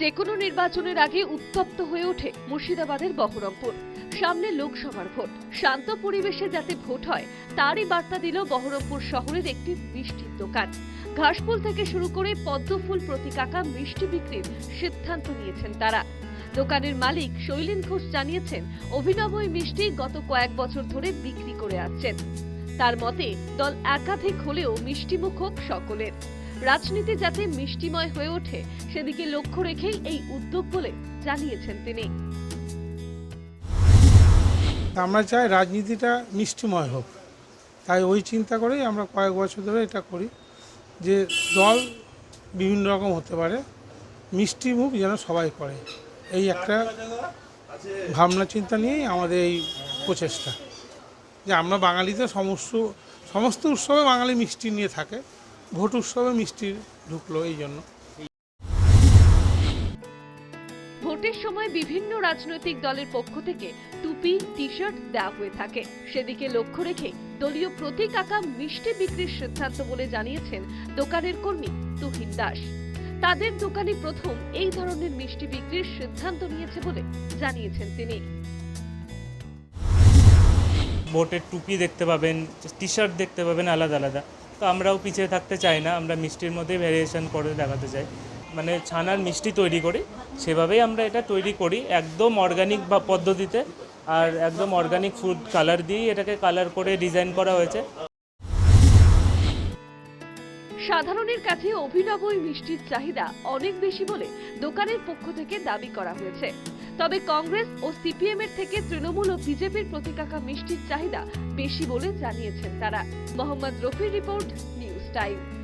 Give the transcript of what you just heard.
যে কোনো নির্বাচনের আগে উত্তপ্ত হয়ে ওঠে মুর্শিদাবাদের বহরমপুর। সামনে লোকসভার ভোট। শান্ত পরিবেশে যাতে ভোট হয়, তারই বার্তা দিল বহরমপুর শহরের একটি মিষ্টির দোকান। ঘাসফুল থেকে শুরু করে পদ্মফুল প্রতি কাকা মিষ্টি বিক্রির সিদ্ধান্ত নিয়েছেন তারা। দোকানের মালিক শৈলেন ঘোষ জানিয়েছেন অভিনব এই মিষ্টি গত কয়েক বছর ধরে বিক্রি করে আসছেন। তার মতে, দল একাধিক হলেও মিষ্টিমুখ হোক সকলের। রাজনীতি যাতে মিষ্টিময় হয়ে ওঠে, সেদিকে লক্ষ্য রেখেই এই উদ্যোগ বলে জানিয়েছেন তিনি। আমরা চাই রাজনীতিটা মিষ্টিময় হোক। তাই ওই চিন্তা করেই আমরা কয়েক বছর ধরে এটা করি যে দল বিভিন্ন রকম হতে পারে, মিষ্টি মুখ যেন সবাই করে। এই একটা ভাবনা চিন্তা নিয়েই আমাদের এই প্রচেষ্টা। যে আমরা বাঙালিতে সমস্ত সমস্ত উৎসবে বাঙালি মিষ্টি নিয়ে থাকে। ভোট উৎসবে মিষ্টি ঢুকলো এই জন্য। ভোটের সময় বিভিন্ন রাজনৈতিক দলের পক্ষ থেকে টুপি টি শার্ট দেওয়া হয়ে থাকে। সেদিকে লক্ষ্য রেখে দলীয় প্রতীক আঁকা মিষ্টি বিক্রির সিদ্ধান্ত বলে জানিয়েছেন দোকানের কর্মী তুহিন দাস। তাদের দোকানে প্রথম এই ধরনের মিষ্টি বিক্রির সিদ্ধান্ত নিয়েছে বলে জানিয়েছেন তিনি। ভোটের টুপি দেখতে পাবেন টি শার্ট দেখতে পাবেন আলাদা আলাদা। তো আমরাও পিছিয়ে থাকতে চাই না, আমরা মিষ্টির মধ্যে ভ্যারিয়েশন করে দেখাতে চাই। মানে ছানার মিষ্টি তৈরি করি, সেভাবেই আমরা এটা তৈরি করি, একদম অর্গানিক বা পদ্ধতিতে, আর একদম অর্গানিক ফুড কালার দিয়েই এটাকে কালার করে ডিজাইন করা হয়েছে। সাধারণের কাছে অভিনব মিষ্টির চাহিদা অনেক বেশি বলে দোকানের পক্ষ থেকে দাবি করা হয়েছে। তবে কংগ্রেস ও সিপিএম এর থেকে তৃণমূল ও বিজেপির প্রতিকাকা মিষ্টির চাহিদা বেশি বলে জানিয়েছেন তারা। মোহাম্মদ রফির রিপোর্ট নিউজ টাইম।